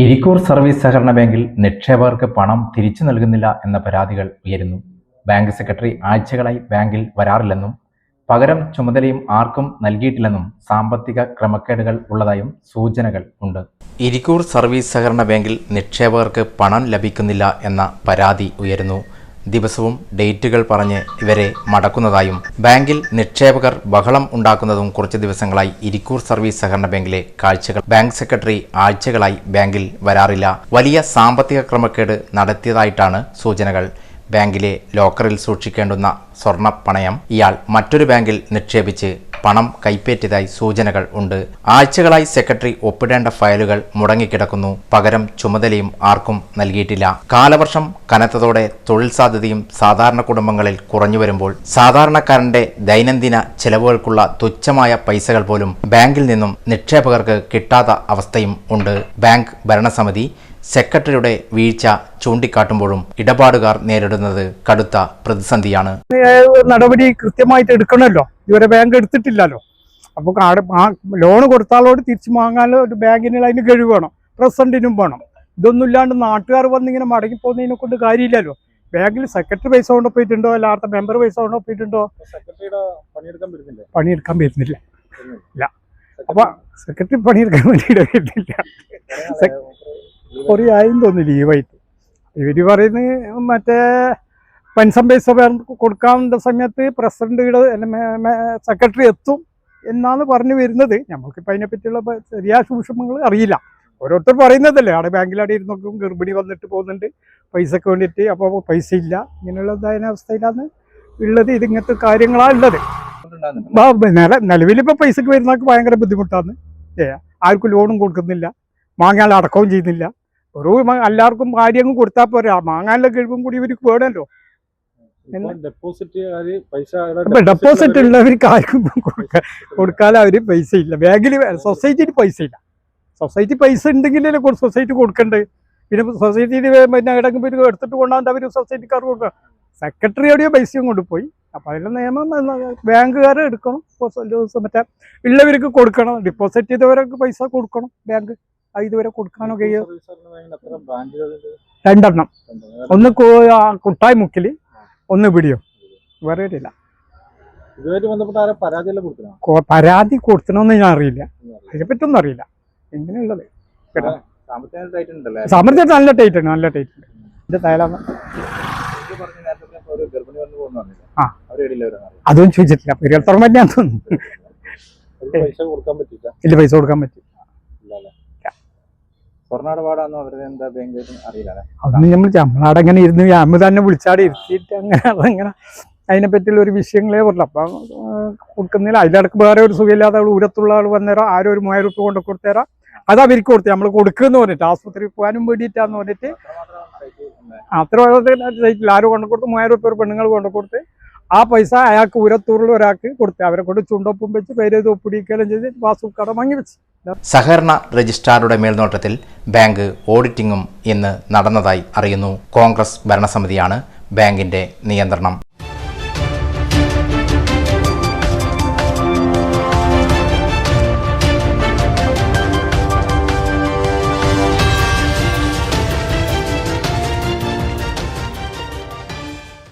Irikkur service സഹകരണ ബാങ്കിൽ നിക്ഷേപകർക്ക് പണം തിരിച്ചു നൽകുന്നില്ല എന്ന പരാതികൾ ഉയരുന്നു. ബാങ്ക് സെക്രട്ടറി ആഴ്ചകളായി ബാങ്കിൽ വരാറില്ലെന്നും പകരം ചുമതലയും ആർക്കും നൽകിയിട്ടില്ലെന്നും സാമ്പത്തിക ക്രമക്കേടുകൾ ഉള്ളതായും സൂചനകൾ ഉണ്ട്. ഇരിക്കൂർ സർവീസ് സഹകരണ ബാങ്കിൽ നിക്ഷേപകർക്ക് പണം ലഭിക്കുന്നില്ല എന്ന പരാതി ഉയരുന്നു. ദിവസവും ഡേറ്റുകൾ പറഞ്ഞ് ഇവരെ മടക്കുന്നതായും ബാങ്കിൽ നിക്ഷേപകർ ബഹളം ഉണ്ടാക്കുന്നതും കുറച്ച് ദിവസങ്ങളായി ഇരിക്കൂർ സർവീസ് സഹകരണ ബാങ്കിലെ കാഴ്ചകൾ. ബാങ്ക് സെക്രട്ടറി ആഴ്ചകളായി ബാങ്കിൽ വരാറില്ല. വലിയ സാമ്പത്തിക ക്രമക്കേട് നടത്തിയതായിട്ടാണ് സൂചനകൾ. ബാങ്കിലെ ലോക്കറിൽ സൂക്ഷിക്കേണ്ടുന്ന സ്വർണ പണയം ഇയാൾ മറ്റൊരു ബാങ്കിൽ നിക്ഷേപിച്ച് പണം കൈപ്പറ്റിയതായി സൂചനകൾ ഉണ്ട്. ആഴ്ചകളായി സെക്രട്ടറി ഒപ്പിടേണ്ട ഫയലുകൾ മുടങ്ങിക്കിടക്കുന്നു. പകരം ചുമതലയും ആർക്കും നൽകിയിട്ടില്ല. കാലവർഷം കനത്തതോടെ തൊഴിൽ സാധ്യതയും സാധാരണ കുടുംബങ്ങളിൽ കുറഞ്ഞു വരുമ്പോൾ സാധാരണക്കാരന്റെ ദൈനംദിന ചെലവുകൾക്കുള്ള തുച്ഛമായ പൈസകൾ പോലും ബാങ്കിൽ നിന്നും നിക്ഷേപകർക്ക് കിട്ടാത്ത അവസ്ഥയും ഉണ്ട്. ബാങ്ക് ഭരണസമിതി സെക്രട്ടറിയുടെ വീഴ്ച ചൂണ്ടിക്കാട്ടുമ്പോഴും ഇടപാടുകാർ നേരിടുന്നത് കടുത്ത പ്രതിസന്ധിയാണ്. നടപടി കൃത്യമായിട്ട് എടുക്കണമല്ലോ. ഇവരെ ബാങ്ക് എടുത്തിട്ടില്ലല്ലോ. അപ്പോൾ ലോണ് ലോൺ കൊടുത്താളോട് തിരിച്ചു വാങ്ങാനോ ഒരു ബാങ്കിനുള്ള അതിന് കഴിവ് വേണം. പ്രസിഡന്റിനും വേണം. ഇതൊന്നും ഇല്ലാണ്ട് നാട്ടുകാർ വന്നിങ്ങനെ മടങ്ങി പോകുന്നതിനെ കൊണ്ട് കാര്യമില്ലല്ലോ. ബാങ്കിൽ സെക്രട്ടറി പൈസ കൊണ്ട് പോയിട്ടുണ്ടോ? അല്ല അല്ലാത്ത മെമ്പർ പൈസ കൊണ്ട് പോയിട്ടുണ്ടോ? സെക്രട്ടറിയുടെ പണിയെടുക്കാൻ വരുന്നില്ല? പണിയെടുക്കാൻ വരുന്നില്ല. ഇല്ല. അപ്പൊ സെക്രട്ടറി പണിയെടുക്കാൻ വേണ്ടിയിട്ട് വരുന്നില്ല കുറേ ആയും തോന്നുന്നു ലീവായിട്ട്. ഇവർ പറയുന്നത് മറ്റേ പെൻഷൻ പൈസ വേണ്ട- കൊടുക്കാവുന്ന സമയത്ത് പ്രസിഡന്റുകൾ സെക്രട്ടറി എത്തും എന്നാണ് പറഞ്ഞു വരുന്നത്. നമ്മൾക്കിപ്പോൾ അതിനെപ്പറ്റിയുള്ള ശരിയായ സൂക്ഷ്മങ്ങൾ അറിയില്ല. ഓരോരുത്തർ പറയുന്നതല്ലേ അവിടെ ബാങ്കിലാടെ ഇരുന്നൊക്കെ ഗർഭിണി വന്നിട്ട് പോകുന്നുണ്ട്. പൈസക്ക് വേണ്ടിയിട്ട് അപ്പോൾ പൈസ ഇല്ല ഇങ്ങനെയുള്ള അവസ്ഥയിലാണ് ഉള്ളത്. ഇതിങ്ങനത്തെ കാര്യങ്ങളാണ് ഉള്ളത്. നില നിലവിലിപ്പോൾ പൈസക്ക് വരുന്നവർക്ക് ഭയങ്കര ബുദ്ധിമുട്ടാണ്. ഏ ആർക്കും ലോണും കൊടുക്കുന്നില്ല. മാങ്ങാൽ അടക്കവും ചെയ്യുന്നില്ല. ഒരു എല്ലാവർക്കും എല്ലാവർക്കും കാര്യങ്ങൾ കൊടുത്താൽ പോരാ. മാങ്ങാനുള്ള കഴിവും കൂടി ഇവർക്ക് വേണമല്ലോ. ഡെപ്പോസിറ്റ് ഉള്ളവർക്ക് ആർക്കും കൊടുക്ക- കൊടുക്കാതെ അവർ പൈസ ഇല്ല. ബാങ്കിൽ സൊസൈറ്റിയിൽ പൈസ ഇല്ല. സൊസൈറ്റി പൈസ ഉണ്ടെങ്കിലല്ലേ സൊസൈറ്റി കൊടുക്കണ്ടേ? പിന്നെ സൊസൈറ്റിയിൽ പിന്നെ ഇവർ എടുത്തിട്ട് കൊണ്ടാണ്ട് അവർ സൊസൈറ്റിക്കാർ കൊടുക്കുക സെക്രട്ടറി എവിടെയോ പൈസയും കൊണ്ടുപോയി. അപ്പൊ അതിന്റെ നിയമം ബാങ്കുകാരെ എടുക്കണം. ദിവസം മറ്റേ ഉള്ളവർക്ക് കൊടുക്കണം. ഡിപ്പോസിറ്റ് ചെയ്തവരൊക്കെ പൈസ കൊടുക്കണം ബാങ്ക്. അത് ഇതുവരെ കൊടുക്കാനൊക്കെ രണ്ടെണ്ണം. ഒന്ന് കുട്ടായി മുക്കിൽ ഒന്ന് പിടിയോ വേറെ ഇല്ല പരാതി കൊടുത്തണമെന്ന് ഞാൻ അറിയില്ല. അതിനെപ്പറ്റൊന്നും അറിയില്ല. എങ്ങനെയുള്ളത്? സമൃദ്ധി നല്ല ടൈറ്റ് ആണ് നല്ല ടൈറ്റ് ഉണ്ട്. ഇത് തയ്യാറാണ് ഇത് പറഞ്ഞ നേരത്തെ ഒരു ഗർഭിണി വന്ന് പോകുന്നു ആ. അതൊന്നും ചോദിച്ചിട്ടില്ല. പെരിയർത്തോളം പറ്റാൻ തോന്നുന്നു. പൈസ കൊടുക്കാൻ പറ്റില്ല. ഇല്ല പൈസ കൊടുക്കാൻ പറ്റും അന്ന് നമ്മൾ നമ്മളവിടെ അങ്ങനെ ഇരുന്ന് അമ്മ തന്നെ വിളിച്ചാടെ ഇരുത്തിയിട്ട് അങ്ങനെ അതങ്ങനെ അതിനെ പറ്റിയുള്ള ഒരു വിഷയങ്ങളേ പറഞ്ഞു അപ്പം കൊടുക്കുന്നില്ല. അതിലടക്ക് വേറെ ഒരു സുഖമില്ലാതെ അവൾ ഉരത്തുള്ള ആൾ വന്നേരം. ആരോ ഒരു മൂവായിരം റുപ്യ കൊണ്ട് കൊടുത്തേരാ. അത് അവർക്ക് കൊടുത്തു നമ്മൾ കൊടുക്കുമെന്ന് പറഞ്ഞിട്ട് ആസ്പത്രിയിൽ പോകാനും വേണ്ടിയിട്ടാന്ന് പറഞ്ഞിട്ട്. അത്ര സൈറ്റിൽ ആരും കൊണ്ടു കൊടുത്ത്? മൂവായിരം റുപ്യ പെണ്ണുങ്ങൾ കൊണ്ടു കൊടുത്ത് ആ പൈസ അയാൾക്ക് ഉരത്തൂറിൽ ഒരാൾക്ക് കൊടുത്ത് അവരെ കൊണ്ട് ചുണ്ടൊപ്പം വെച്ച് പേര് ഒപ്പിടിക്കുകയും ചെയ്ത് പാസ്ബുക്ക് കട വാങ്ങി വെച്ച്. സഹകരണ രജിസ്ട്രാറുടെ മേൽനോട്ടത്തിൽ ബാങ്ക് ഓഡിറ്റിംഗും ഇന്ന് നടന്നതായി അറിയുന്നു. കോൺഗ്രസ് ഭരണസമിതിയാണ് ബാങ്കിന്റെ നിയന്ത്രണം.